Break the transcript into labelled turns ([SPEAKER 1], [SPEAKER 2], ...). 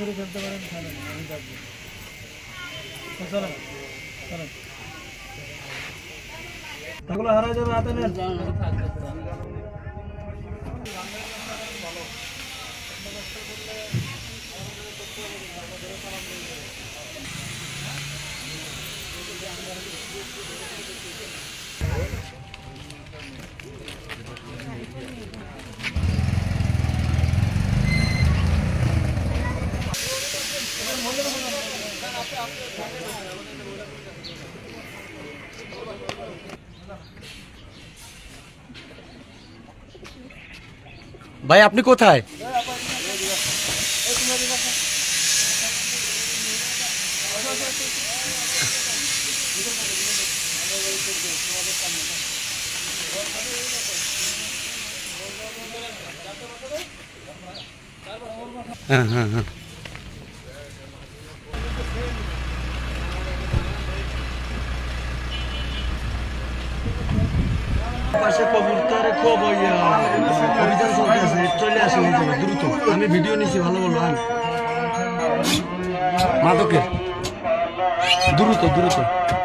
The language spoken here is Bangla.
[SPEAKER 1] করে ফেলতে পারেন তাহলে আমি থাকবো চলেন চলেন তাগুলো হারা যাবে হাতে নেন Thank you. भाई
[SPEAKER 2] आपने को था है? हाँ हाँ हाँ
[SPEAKER 3] পাশে কবুতরে কবিতা চলতে আছে চলে আসে দ্রুত আমি ভিডিও নিছি ভালো ভালো আর মাদকের দ্রুত দ্রুত